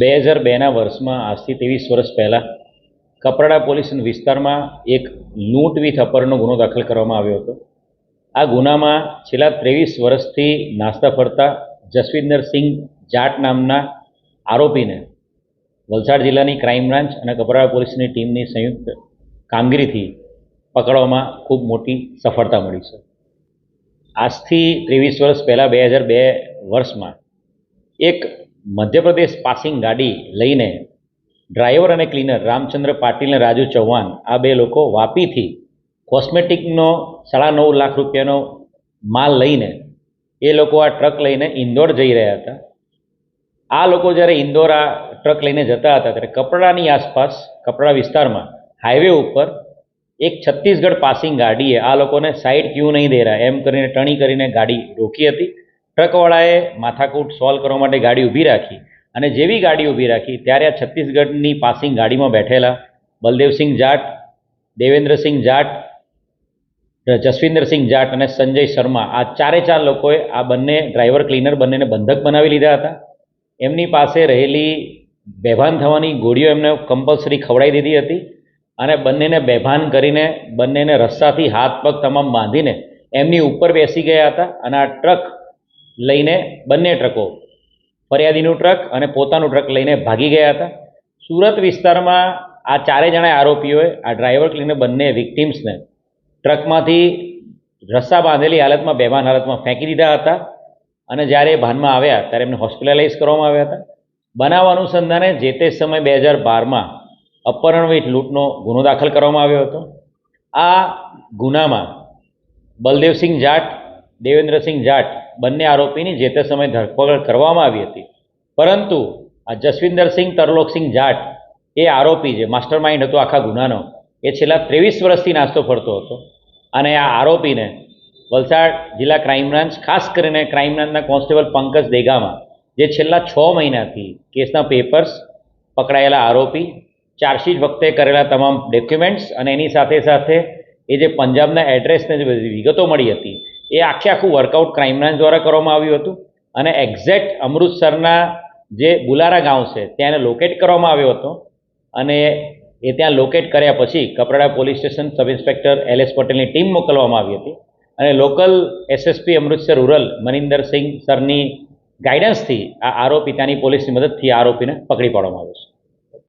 બે હજાર બેના વર્ષમાં, આજથી ત્રેવીસ વર્ષ પહેલાં, કપરાડા પોલીસ વિસ્તારમાં એક લૂંટ વિથ અપરનો ગુનો દાખલ કરવામાં આવ્યો હતો. આ ગુનામાં છેલ્લા ત્રેવીસ વર્ષથી નાસ્તા ફરતા જસવિંદરસિંહ જાટ નામના આરોપીને વલસાડ જિલ્લાની ક્રાઇમ બ્રાન્ચ અને કપરાડા પોલીસની ટીમની સંયુક્ત કામગીરીથી પકડવામાં ખૂબ મોટી સફળતા મળી છે. આજથી ત્રેવીસ વર્ષ પહેલાં, બે હજાર બે વર્ષમાં, એક મધ્યપ્રદેશ પાસિંગ ગાડી લઈને ડ્રાઈવર અને ક્લીનર રામચંદ્ર પાટીલ અને રાજુ ચૌહાણ, આ બે લોકો વાપીથી કોસ્મેટિકનો સાડા નવ લાખ રૂપિયાનો માલ લઈને એ લોકો આ ટ્રક લઈને ઇન્દોર જઈ રહ્યા હતા. આ લોકો જ્યારે ઇન્દોર આ ટ્રક લઈને જતા હતા ત્યારે કપડાની આસપાસ, કપડા વિસ્તારમાં હાઈવે ઉપર એક છત્તીસગઢ પાસિંગ ગાડીએ આ લોકોને સાઈડ ક્યુ નહીં દે રહ્યા, એમ કરીને ટણી કરીને ગાડી રોકી હતી. ટ્રકવાળાએ માથાકૂટ સોલ્વ કરવા માટે ગાડી ઊભી રાખી અને જેવી ગાડી ઊભી રાખી ત્યારે આ છત્તીસગઢની પાસિંગ ગાડીમાં બેઠેલા બલદેવસિંહ જાટ, દેવેન્દ્રસિંહ જાટ જસવિન્દરસિંહ જાટ અને સંજય શર્મા આ ચારે ચાર લોકોએ આ બંને ડ્રાઈવર ક્લીનર બંનેને બંધક બનાવી લીધા હતા. એમની પાસે રહેલી બેભાન થવાની ગોળીઓ એમને કમ્પલસરી ખવડાવી દીધી હતી અને બંનેને બેભાન કરીને બંનેને રસ્તાથી હાથ પગ તમામ બાંધીને એમની ઉપર બેસી ગયા હતા અને આ ટ્રક લઈને બંને ટ્રકો ફરિયાદીનું ટ્રક અને પોતાનું ટ્રક લઈને ભાગી ગયા હતા. સુરત વિસ્તારમાં આ ચારે જણા આરોપીઓએ, આ ડ્રાઈવર ક્લીનર બંને વિક્ટિમ્સને ટ્રકમાંથી રસ્સા બાંધેલી હાલતમાં, બેભાન હાલતમાં ફેંકી દીધા હતા અને જ્યારે ભાનમાં આવ્યા ત્યારે એમને હોસ્પિટલાઇઝ કરવામાં આવ્યા હતા. બનાવ અનુસંધાને જે તે સમય બે હજાર બારમાં અપહરણ વિથ લૂંટનો ગુનો દાખલ કરવામાં આવ્યો હતો. આ ગુનામાં બલદેવસિંહ જાટ દેવેન્દ્રસિંહ જાટ બંને આરોપીની જે તે સમયે ધરપકડ કરવામાં આવી હતી. પરંતુ આ જસવિંદરસિંહ તરલોકસિંહ જાટ એ આરોપી જે માસ્ટર માઇન્ડ હતો આખા ગુનાનો, એ છેલ્લા ત્રેવીસ વર્ષથી નાસ્તો ફરતો હતો. અને આ આરોપીને વલસાડ જિલ્લા ક્રાઇમ બ્રાન્ચ, ખાસ કરીને ક્રાઇમ બ્રાન્ચના કોન્સ્ટેબલ પંકજ દેગામાં, જે છેલ્લા છ મહિનાથી કેસના પેપર્સ પકડાયેલા આરોપી, ચાર્જશીટ વખતે કરેલા તમામ ડોક્યુમેન્ટ્સ અને એની સાથે સાથે એ જે પંજાબના એડ્રેસને જે બધી વિગતો મળી હતી એ આખે આખું વર્કઆઉટ ક્રાઇમ બ્રાન્ચ દ્વારા કરવામાં આવ્યું હતું. અને એક્ઝેક્ટ અમૃતસરના જે બુલારા ગાંવ છે ત્યાં એને લોકેટ કરવામાં આવ્યો હતો. અને એ ત્યાં લોકેટ કર્યા પછી Kaprada police station sub inspector L S પટેલની ટીમ મોકલવામાં આવી હતી. અને local SSP Amritsar rural Maninder Singh સરની ગાઈડન્સથી આ આરોપી, ત્યાંની પોલીસની મદદથી આરોપીને પકડી પાડવામાં આવ્યો છે.